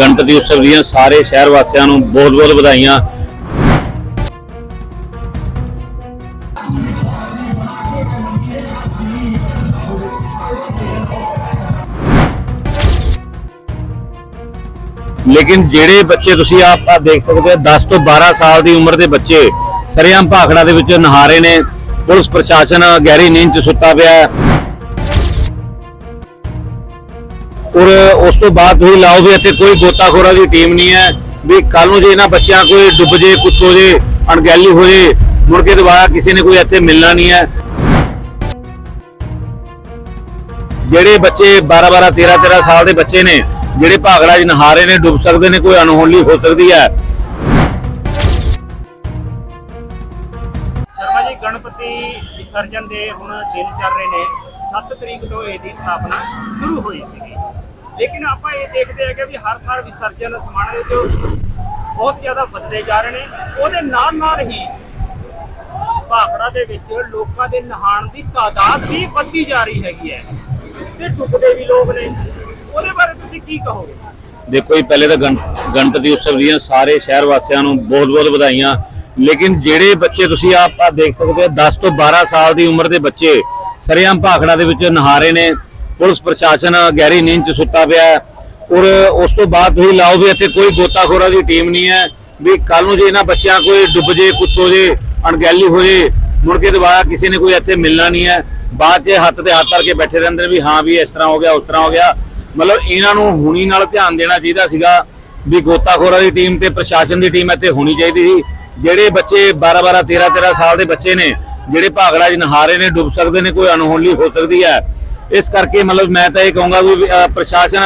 ਗਣਪਤੀ ਉਤਸਵ ਦੀਆਂ ਸਾਰੇ ਸ਼ਹਿਰ ਵਾਸੀਆਂ ਨੂੰ ਬਹੁਤ-ਬਹੁਤ ਵਧਾਈਆਂ। ਲੇਕਿਨ ਜਿਹੜੇ ਬੱਚੇ ਤੁਸੀਂ ਆਪ ਆ ਦੇਖ ਸਕਦੇ ਹੋ 10 ਤੋਂ 12 ਸਾਲ ਦੀ ਉਮਰ ਦੇ ਬੱਚੇ ਸਰਿਆਮ ਭਾਖੜਾ ਦੇ ਵਿੱਚ ਨਹਾਰੇ ਨੇ। ਪੁਲਿਸ ਪ੍ਰਸ਼ਾਸਨ ਗਹਿਰੀ ਨੀਂਦ 'ਚ ਸੁੱਤਾ ਪਿਆ ਹੈ। ਔਰ ਉਸ ਤੋਂ ਬਾਅਦ ਤੁਸੀਂ ਲਾਓ ਵੀ ਇੱਥੇ ਕੋਈ ਗੋਤਾਖੋਰਾਂ ਦੀ ਟੀਮ ਨਹੀਂ ਹੈ, ਵੀ ਕੱਲ ਨੂੰ ਜੇ ਇਹਨਾਂ ਬੱਚਿਆਂ ਕੋਈ ਡੁੱਬ ਜੇ, ਕੁਛ ਹੋ ਜੇ, ਅਣਗਹਿਲੀ ਹੋ ਜੇ, ਮੁੜ ਕੇ ਦੁਬਾਰਾ ਕਿਸੇ ਨੇ ਕੋਈ ਇੱਥੇ ਮਿਲਣਾ ਨਹੀਂ ਹੈ। ਜਿਹੜੇ ਬੱਚੇ 12 12 13 13 ਸਾਲ ਦੇ ਬੱਚੇ ਨੇ, ਜਿਹੜੇ ਭਾਗੜਾ 'ਚ ਨਹਾਰੇ ਨੇ, ਡੁੱਬ ਸਕਦੇ ਨੇ, ਕੋਈ ਅਣਹੋਲੀ ਹੋ ਸਕਦੀ ਹੈ। ਸ਼ਰਮਾ ਜੀ, ਗਣਪਤੀ ਵਿਸਰਜਨ ਦੇ ਹੁਣ ਦਿਨ ਚੱਲ ਰਹੇ ਨੇ। 7 ਤਰੀਕ ਤੋਂ ਇਹਦੀ ਸਥਾਪਨਾ ਸ਼ੁਰੂ ਹੋਈ ਸੀਗੀ। ਲੇਕਿਨ ਆਪਾਂ ਇਹ ਦੇਖਦੇ ਹਾਂ ਕਿ ਵੀ ਹਰ ਸਾਲ ਵਿਸਰਜਨ ਸਮਾਨ ਜੋ ਬਹੁਤ ਜ਼ਿਆਦਾ ਵੱਧਦੇ ਜਾ ਰਹੇ ਨੇ। ਉਹਦੇ ਨਾਲ ਨਾਲ ਹੀ ਭਾਖੜਾ ਦੇ ਵਿੱਚ ਲੋਕਾਂ ਦੇ ਨਹਾਣ ਦੀ ਤਾਦਾਦ ਵੀ ਵੱਧਦੀ ਜਾ ਰਹੀ ਹੈਗੀ ਹੈ ਤੇ ਡੁੱਬਦੇ ਵੀ ਲੋਕ ਨੇ। ਉਹਦੇ ਬਾਰੇ ਤੁਸੀਂ ਕੀ ਕਹੋਗੇ? ਦੇਖੋ ਜੀ, ਪਹਿਲੇ ਤਾਂ ਗਣਪਤੀ ਉਤਸਵ ਦੀਆਂ ਸਾਰੇ ਸ਼ਹਿਰ ਵਾਸੀਆਂ ਨੂੰ ਬਹੁਤ-ਬਹੁਤ ਵਧਾਈਆਂ। ਲੇਕਿਨ ਜਿਹੜੇ ਬੱਚੇ ਤੁਸੀਂ ਆਪ ਦੇਖ ਸਕਦੇ ਹੋ 10 ਤੋਂ 12 ਸਾਲ ਦੀ ਉਮਰ ਦੇ ਬੱਚੇ ਸਰਿਆਮ ਭਾਖੜਾ ਦੇ ਵਿੱਚ ਨਹਾਰੇ ਨੇ। ਪੁਲਿਸ ਪ੍ਰਸ਼ਾਸਨ ਗਹਿਰੀ ਨੀਂਦ 'ਚ ਸੁੱਤਾ ਪਿਆ ਹੈ। ਔਰ ਉਸ ਤੋਂ ਬਾਅਦ ਤੁਸੀਂ ਲਾਓ ਵੀ ਇੱਥੇ ਕੋਈ ਗੋਤਾਖੋਰਾ ਦੀ ਟੀਮ ਨਹੀਂ ਹੈ। ਵੀ ਕੱਲ ਨੂੰ ਜੇ ਇਹਨਾਂ ਬੱਚਿਆਂ ਕੋਈ ਡੁੱਬ ਜੇ, ਕੁਛ ਹੋ ਜੇ, ਅਣਗਹਿਲੀ ਹੋ ਜੇ, ਮੁੜ ਕੇ ਦੁਬਾਰਾ ਕਿਸੇ ਨੇ ਕੋਈ ਇੱਥੇ ਮਿਲਣਾ ਨਹੀਂ ਹੈ। ਬਾਅਦ 'ਚ ਹੱਥ ਤੇ ਹੱਥ ਕਰਕੇ ਬੈਠੇ ਰਹਿੰਦੇ ਨੇ ਵੀ ਹਾਂ ਵੀ ਇਸ ਤਰ੍ਹਾਂ ਹੋ ਗਿਆ, ਉਸ ਤਰ੍ਹਾਂ ਹੋ ਗਿਆ। ਮਤਲਬ ਇਹਨਾਂ ਨੂੰ ਹੁਣੀ ਨਾਲ ਧਿਆਨ ਦੇਣਾ ਚਾਹੀਦਾ ਸੀਗਾ ਵੀ ਗੋਤਾਖੋਰਾਂ ਦੀ ਟੀਮ ਤੇ ਪ੍ਰਸ਼ਾਸਨ ਦੀ ਟੀਮ ਇੱਥੇ ਹੋਣੀ ਚਾਹੀਦੀ ਸੀ। ਜਿਹੜੇ ਬੱਚੇ 12 12 13 13 ਸਾਲ ਦੇ ਬੱਚੇ ਨੇ, ਜਿਹੜੇ ਭਾਗੜਾ 'ਚ ਨਹਾਰੇ ਨੇ, ਡੁੱਬ ਸਕਦੇ ਨੇ, ਕੋਈ ਅਣਹੋਲੀ ਹੋ ਸਕਦੀ ਹੈ। ਇਸ ਕਰਕੇ ਮਤਲਬ ਮੈਂ ਤਾਂ ਇਹ ਕਹੂੰਗਾ ਵੀ ਪ੍ਰਸ਼ਾਸਨ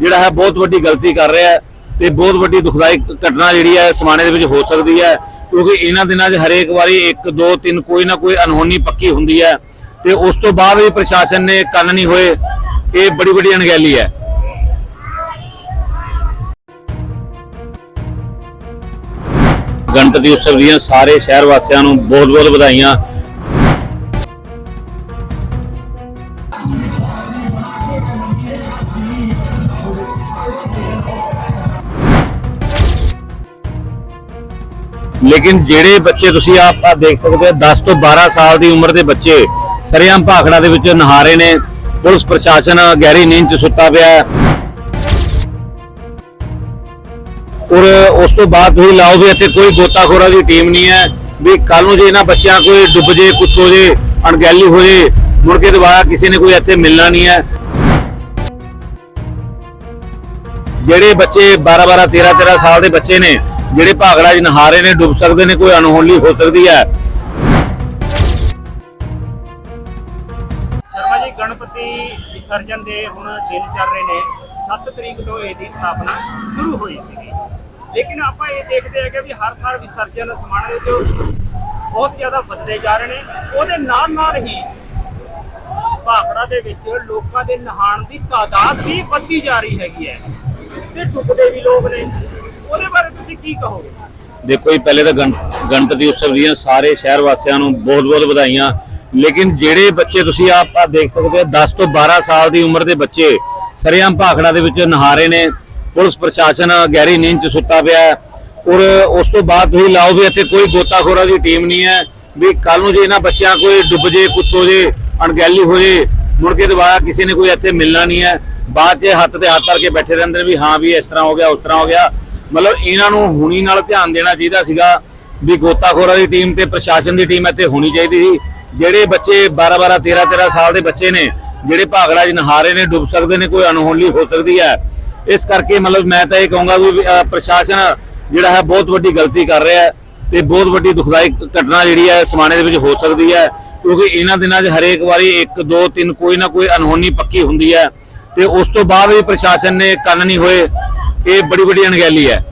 ਜਿਹੜਾ ਹੈ ਬਹੁਤ ਵੱਡੀ ਗਲਤੀ ਕਰ ਰਿਹਾ ਹੈ ਤੇ ਬਹੁਤ ਵੱਡੀ ਦੁਖਦਾਈ ਘਟਨਾ ਜਿਹੜੀ ਹੈ ਸਮਾਣੇ ਦੇ ਵਿੱਚ ਹੋ ਸਕਦੀ ਹੈ ਕਿਉਂਕਿ ਇਹਨਾਂ ਦਿਨਾਂ 'ਚ ਹਰੇਕ ਵਾਰੀ 1 2 3 ਕੋਈ ਨਾ ਕੋਈ ਅਨਹੋਣੀ ਪੱਕੀ ਹੁੰਦੀ ਹੈ ਤੇ ਉਸ ਤੋਂ ਬਾਅਦ ਵੀ ਪ੍ਰਸ਼ਾਸਨ ਨੇ ਕੰਨ ਨਹੀਂ ਹੋਏ, ਇਹ ਬੜੀ ਵੱਡੀ ਅਣਗਹਿਲੀ ਹੈ। ਗਣਪਤੀ ਉਤਸਵ ਦੀਆਂ ਸਾਰੇ ਸ਼ਹਿਰ ਵਾਸੀਆਂ ਨੂੰ ਬਹੁਤ-ਬਹੁਤ ਵਧਾਈਆਂ। ਲੇਕਿਨ ਜਿਹੜੇ ਬੱਚੇ ਤੁਸੀਂ ਆਪ ਆ ਦੇਖ ਸਕਦੇ ਹੋ 10 ਤੋਂ 12 ਸਾਲ ਦੀ ਉਮਰ ਦੇ ਬੱਚੇ ਸਰਿਆਮ ਭਾਖੜਾ ਦੇ ਵਿੱਚ ਨਹਾਰੇ ਨੇ। ਪੁਲਿਸ ਪ੍ਰਸ਼ਾਸਨ ਗਹਿਰੀ ਨੀਂਦ 'ਚ ਸੁੱਤਾ ਪਿਆ ਹੈ। ਔਰ ਉਸ ਤੋਂ ਬਾਅਦ ਤੁਸੀਂ ਲਾਓ ਵੀ ਇੱਥੇ ਕੋਈ ਗੋਤਾਖੋਰਾ ਦੀ ਟੀਮ ਨਹੀਂ ਹੈ ਵੀ ਕੱਲ ਨੂੰ ਜੇ ਇਹਨਾਂ ਬੱਚਿਆਂ ਕੋਈ ਡੁੱਬ ਜੇ, ਕੁਛ ਹੋ ਜੇ, ਅਣਗਹਿਲੀ ਹੋ ਜੇ, ਮੁੜ ਕੇ ਦੁਬਾਰਾ ਕਿਸੇ ਨੇ ਕੋਈ ਇੱਥੇ ਮਿਲਣਾ ਨਹੀਂ ਹੈ। ਜਿਹੜੇ ਬੱਚੇ 12 12 13 13 ਸਾਲ ਦੇ ਬੱਚੇ ਨੇ ਜਿਹੜੇ ਭਾਗੜਾ 'ਚ ਨਹਾਰੇ ਨੇ, ਡੁੱਬ ਸਕਦੇ ਨੇ, ਕੋਈ ਅਣਹੋਲੀ ਹੋ ਸਕਦੀ ਹੈ। ਸ਼ਰਮਾ ਜੀ, ਗਣਪਤੀ ਵਿਸਰਜਨ ਦੇ ਹੁਣ ਦਿਨ ਚੱਲ ਰਹੇ ਨੇ। 7 ਤਰੀਕ ਤੋਂ ਇਹਦੀ ਸਥਾਪਨਾ ਸ਼ੁਰੂ ਹੋਈ ਸੀਗੀ। ਲੇਕਿਨ ਆਪਾਂ ਇਹ ਦੇਖਦੇ ਹਾਂ ਕਿ ਵੀ ਹਰ ਸਾਲ ਵਿਸਰਜਨ ਸਮਾਨ ਦੇ ਜੋ ਬਹੁਤ ਜ਼ਿਆਦਾ ਵੱਧਦੇ ਜਾ ਰਹੇ ਨੇ। ਉਹਦੇ ਨਾਲ ਨਾਲ ਹੀ ਭਾਖੜਾ ਦੇ ਵਿੱਚ ਲੋਕਾਂ ਦੇ ਨਹਾਣ ਦੀ ਤਾਦਾਦ ਵੀ ਵੱਧਦੀ ਜਾ ਰਹੀ ਹੈਗੀ ਹੈ। ਤੇ ਡੁੱਬਦੇ ਵੀ ਲੋਕ ਨੇ। ਉਹਦੇ ਬਾਰੇ ਤੁਸੀਂ ਕੀ ਕਹੋਗੇ? ਦੇਖੋ ਜੀ, ਪਹਿਲੇ ਤਾਂ ਗਣਪਤੀ ਉਤਸਵ ਦੀਆਂ ਸਾਰੇ ਸ਼ਹਿਰ ਵਾਸੀਆਂ ਨੂੰ ਬਹੁਤ-ਬਹੁਤ ਵਧਾਈਆਂ। ਲੇਕਿਨ ਜਿਹੜੇ ਬੱਚੇ ਤੁਸੀਂ ਆਪ ਆ ਦੇਖ ਸਕਦੇ ਹੋ 10 ਤੋਂ 12 ਸਾਲ ਦੀ ਉਮਰ ਦੇ ਬੱਚੇ ਸਰਿਆਮ ਭਾਖੜਾ ਦੇ ਵਿੱਚ ਨਹਾਰੇ ਨੇ। ਪੁਲਿਸ ਪ੍ਰਸ਼ਾਸਨ ਗਹਿਰੀ ਨੀਂਦ 'ਚ ਸੁੱਤਾ ਪਿਆ ਔਰ ਉਸ ਤੋਂ ਬਾਅਦ ਤੁਸੀਂ ਲਾਓ ਵੀ ਇੱਥੇ ਕੋਈ ਗੋਤਾਖੋਰਾਂ ਦੀ ਟੀਮ ਨਹੀਂ ਹੈ। ਵੀ ਕੱਲ ਨੂੰ ਜੇ ਇਹਨਾਂ ਬੱਚਿਆਂ ਕੋਈ ਡੁੱਬ ਜੇ, ਕੁਛ ਹੋ ਜੇ, ਅਣਗਹਿਲੀ ਹੋ ਜੇ, ਮੁੜ ਕੇ ਦੁਬਾਰਾ ਕਿਸੇ ਨੇ ਕੋਈ ਇੱਥੇ ਮਿਲਣਾ ਨਹੀਂ ਹੈ। ਬਾਅਦ 'ਚ ਹੱਥ ਤੇ ਹੱਥ ਕਰਕੇ ਬੈਠੇ ਰਹਿੰਦੇ ਨੇ ਵੀ ਹਾਂ ਵੀ ਇਸ ਤਰ੍ਹਾਂ ਹੋ ਗਿਆ, ਉਸ ਤਰ੍ਹਾਂ ਹੋ ਗਿਆ। ਮਤਲਬ ਇਹਨਾਂ ਨੂੰ ਹੁਣੀ ਨਾਲ ਧਿਆਨ ਦੇਣਾ ਚਾਹੀਦਾ ਸੀਗਾ ਵੀ ਗੋਤਾਖੋਰਾਂ ਦੀ ਟੀਮ ਤੇ ਪ੍ਰਸ਼ਾਸਨ ਦੀ ਟੀਮ ਇੱਥੇ ਹੋਣੀ ਚਾਹੀਦੀ ਸੀ। ਜਿਹੜੇ ਬੱਚੇ 12 12 13 13 ਸਾਲ ਦੇ ਬੱਚੇ ਨੇ, ਜਿਹੜੇ ਭਾਗੜਾ 'ਚ ਨਹਾਰੇ ਨੇ, ਡੁੱਬ ਸਕਦੇ ਨੇ, ਕੋਈ ਅਣਹੋਣੀ ਹੋ ਸਕਦੀ ਹੈ। ਇਸ ਕਰਕੇ ਮਤਲਬ ਮੈਂ ਤਾਂ ਇਹ ਕਹੂੰਗਾ ਵੀ ਪ੍ਰਸ਼ਾਸਨ ਜਿਹੜਾ ਹੈ ਬਹੁਤ ਵੱਡੀ ਗਲਤੀ ਕਰ ਰਿਹਾ ਹੈ ਤੇ ਬਹੁਤ ਵੱਡੀ ਦੁਖਦਾਈ ਘਟਨਾ ਜਿਹੜੀ ਹੈ ਸਮਾਣੇ ਦੇ ਵਿੱਚ ਹੋ ਸਕਦੀ ਹੈ ਕਿਉਂਕਿ ਇਹਨਾਂ ਦਿਨਾਂ 'ਚ ਹਰੇਕ ਵਾਰੀ 1 2 3 ਕੋਈ ਨਾ ਕੋਈ ਅਨਹੋਣੀ ਪੱਕੀ ਹੁੰਦੀ ਹੈ ਤੇ ਉਸ ਤੋਂ ਬਾਅਦ ਵੀ ਪ੍ਰਸ਼ਾਸਨ ਨੇ ਕੰਨ ਨਹੀਂ ਹੋਏ। ਇਹ ਬੜੀ ਵੱਡੀ ਅਣਗਹਿਲੀ ਹੈ।